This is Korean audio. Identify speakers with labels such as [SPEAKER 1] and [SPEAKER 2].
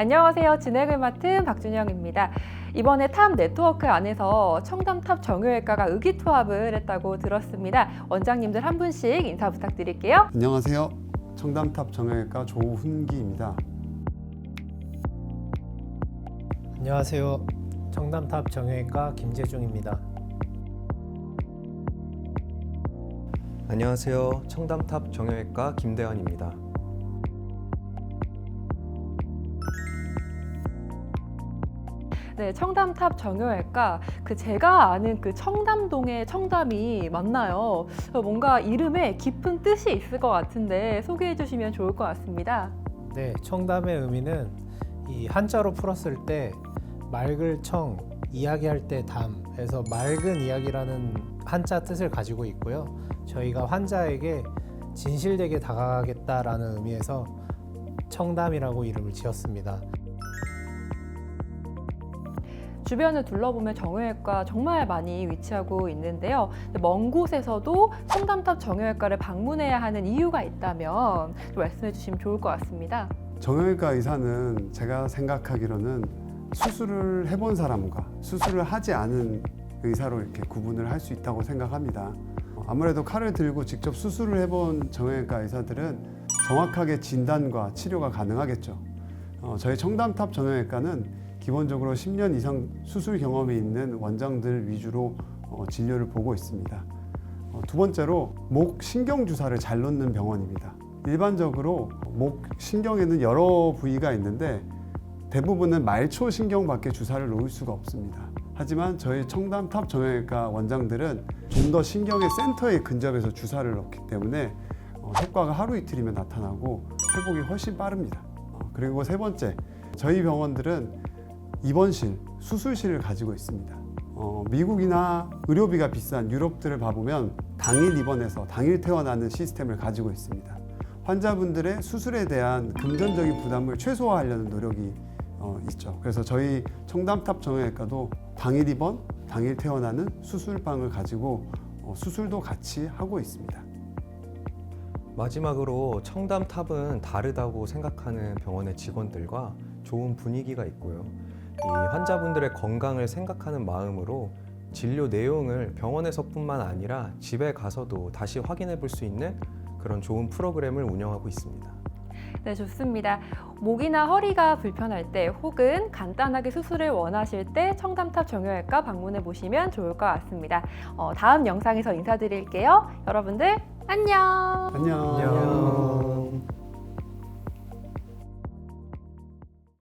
[SPEAKER 1] 안녕하세요. 진행을 맡은 박준영입니다. 이번에 탑 네트워크 안에서 청담 탑 정형외과가 의기투합을 했다고 들었습니다. 원장님들 한 분씩 인사 부탁드릴게요.
[SPEAKER 2] 안녕하세요. 청담 탑 정형외과 조훈기입니다.
[SPEAKER 3] 안녕하세요. 청담탑 정형외과 김재중입니다.
[SPEAKER 4] 안녕하세요. 청담탑 정형외과 김대환입니다.
[SPEAKER 1] 네, 청담탑 정형외과 그 제가 아는 그 청담동의 청담이 맞나요? 뭔가 이름에 깊은 뜻이 있을 것 같은데 소개해 주시면 좋을 것 같습니다.
[SPEAKER 3] 네, 청담의 의미는 이 한자로 풀었을 때 맑을 청, 이야기할 때 담에서 맑은 이야기라는 한자 뜻을 가지고 있고요. 저희가 환자에게 진실되게 다가가겠다라는 의미에서 청담이라고 이름을 지었습니다.
[SPEAKER 1] 주변을 둘러보면 정형외과 정말 많이 위치하고 있는데요. 먼 곳에서도 청담탑 정형외과를 방문해야 하는 이유가 있다면 좀 말씀해 주시면 좋을 것 같습니다.
[SPEAKER 2] 정형외과 의사는 제가 생각하기로는 수술을 해본 사람과 수술을 하지 않은 의사로 이렇게 구분을 할 수 있다고 생각합니다. 어, 아무래도 칼을 들고 직접 수술을 해본 정형외과 의사들은 정확하게 진단과 치료가 가능하겠죠. 어, 저희 청담탑 정형외과는 기본적으로 10년 이상 수술 경험이 있는 원장들 위주로 어, 진료를 보고 있습니다. 어, 두 번째로 목 신경 주사를 잘 놓는 병원입니다. 일반적으로 목 신경에는 여러 부위가 있는데 대부분은 말초 신경밖에 주사를 놓을 수가 없습니다. 하지만 저희 청담 탑 정형외과 원장들은 좀 더 신경의 센터에 근접해서 주사를 넣기 때문에 어, 효과가 하루 이틀이면 나타나고 회복이 훨씬 빠릅니다. 어, 그리고 세 번째, 저희 병원들은 입원실, 수술실을 가지고 있습니다. 어, 미국이나 의료비가 비싼 유럽들을 봐보면 당일 입원해서 당일 퇴원하는 시스템을 가지고 있습니다. 환자분들의 수술에 대한 금전적인 부담을 최소화하려는 노력이 어, 있죠. 그래서 저희 청담탑 정형외과도 당일 입원, 당일 퇴원하는 수술방을 가지고 어, 수술도 같이 하고 있습니다.
[SPEAKER 4] 마지막으로 청담탑은 다르다고 생각하는 병원의 직원들과 좋은 분위기가 있고요. 이 환자분들의 건강을 생각하는 마음으로 진료 내용을 병원에서뿐만 아니라 집에 가서도 다시 확인해 볼 수 있는 그런 좋은 프로그램을 운영하고 있습니다.
[SPEAKER 1] 네, 좋습니다. 목이나 허리가 불편할 때 혹은 간단하게 수술을 원하실 때 청담탑 정형외과 방문해 보시면 좋을 것 같습니다. 어, 다음 영상에서 인사드릴게요. 여러분들 안녕.
[SPEAKER 2] 안녕.
[SPEAKER 3] 안녕.